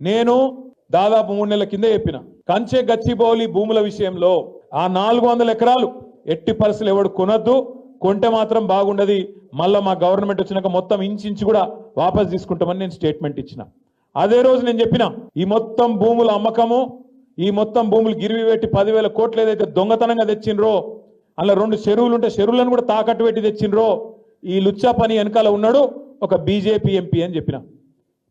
నేను దాదాపు మూడు నెలల కింద చెప్పిన. కంచె గచ్చిబౌలి భూముల విషయంలో ఆ నాలుగు వందల ఎకరాలు ఎట్టి పరిస్థితులు ఎవడు కొనద్దు. కొంటే మాత్రం బాగుండదు. మళ్ళా మా గవర్నమెంట్ వచ్చినాక మొత్తం ఇంచు కూడా వాపస్ తీసుకుంటామని నేను స్టేట్మెంట్ ఇచ్చిన. అదే రోజు నేను చెప్పిన ఈ మొత్తం భూముల అమ్మకము ఈ మొత్తం భూములు గిరివి పెట్టి పదివేల కోట్లు ఏదైతే దొంగతనంగా తెచ్చిండ్రో అలా రెండు చెరువులు ఉంటే చెరువులను కూడా తాకట్టు పెట్టి తెచ్చిండ్రో ఈ లుచ్చా పని వెనకాల ఉన్నాడు ఒక బీజేపీ ఎంపీ అని చెప్పిన.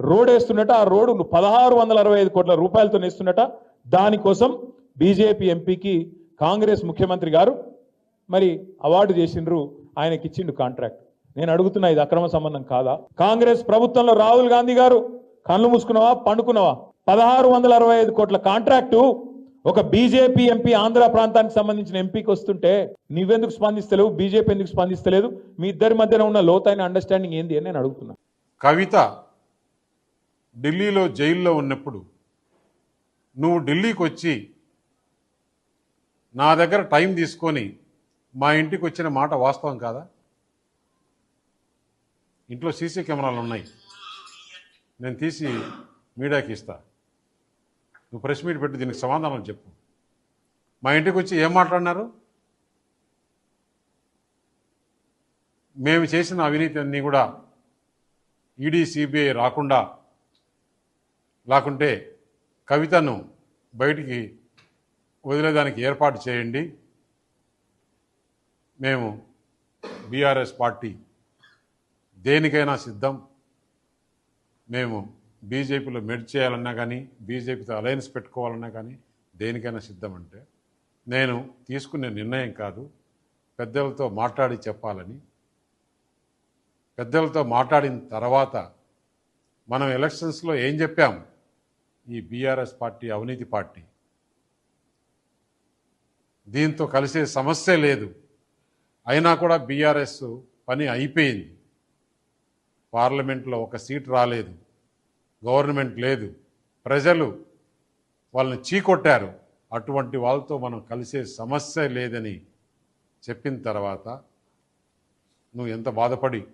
రోడ్ వేస్తున్నట ఆ రోడ్డు పదహారు వందల అరవై ఐదు కోట్ల రూపాయలతో వేస్తున్నట దానికోసం బీజేపీ ఎంపీకి కాంగ్రెస్ ముఖ్యమంత్రి గారు మరి అవార్డు చేసిండ్రు ఆయనకి ఇచ్చిండు కాంట్రాక్ట్. నేను అడుగుతున్నా ఇది అక్రమ సంబంధం కాదా? కాంగ్రెస్ ప్రభుత్వంలో రాహుల్ గాంధీ గారు కళ్ళు మూసుకున్నావా పండుకున్నావా? పదహారు వందల అరవై ఐదు కోట్ల కాంట్రాక్టు ఒక బీజేపీ ఎంపీ ఆంధ్ర ప్రాంతానికి సంబంధించిన ఎంపీకి వస్తుంటే నువ్వెందుకు స్పందిస్తలేవు? బీజేపీ ఎందుకు స్పందిస్తలేదు? మీ ఇద్దరి మధ్యన ఉన్న లోతైన అండర్స్టాండింగ్ ఏంది? అని నేను అడుగుతున్నా. కవిత ఢిల్లీలో జైల్లో ఉన్నప్పుడు నువ్వు ఢిల్లీకి వచ్చి నా దగ్గర టైం తీసుకొని మా ఇంటికి వచ్చిన మాట వాస్తవం కాదా? ఇంట్లో సీసీ కెమెరాలు ఉన్నాయి. నేను తీసి మీడియాకి ఇస్తా. నువ్వు ప్రెస్ మీట్ పెట్టి దీనికి సమాధానం చెప్పు. మా ఇంటికి వచ్చి ఏం మాట్లాడినారు? మేము చేసిన అవినీతి అన్నీ కూడా ఈడీ సిబిఐ రాకుండా లేకుంటే కవితను బయటికి వదిలేదానికి ఏర్పాటు చేయండి. మేము బీఆర్ఎస్ పార్టీ దేనికైనా సిద్ధం. మేము బీజేపీలో మెడ్ చేయాలన్నా కానీ బీజేపీతో అలయన్స్ పెట్టుకోవాలన్నా కానీ దేనికైనా సిద్ధం అంటే నేను తీసుకునే నిర్ణయం కాదు. పెద్దలతో మాట్లాడి చెప్పాలని. పెద్దలతో మాట్లాడిన తర్వాత మనం ఎలక్షన్స్లో ఏం చెప్పాం? ఈ బీఆర్ఎస్ పార్టీ అవినీతి పార్టీ. దీంతో కలిసే సమస్య లేదు. అయినా కూడా బీఆర్ఎస్ పని అయిపోయింది. పార్లమెంట్లో ఒక సీట్ రాలేదు. గవర్నమెంట్ లేదు. ప్రజలు వాళ్ళని చీకొట్టారు. అటువంటి వాళ్ళతో మనం కలిసే సమస్య లేదని చెప్పిన తర్వాత నువ్వు ఎంత బాధపడి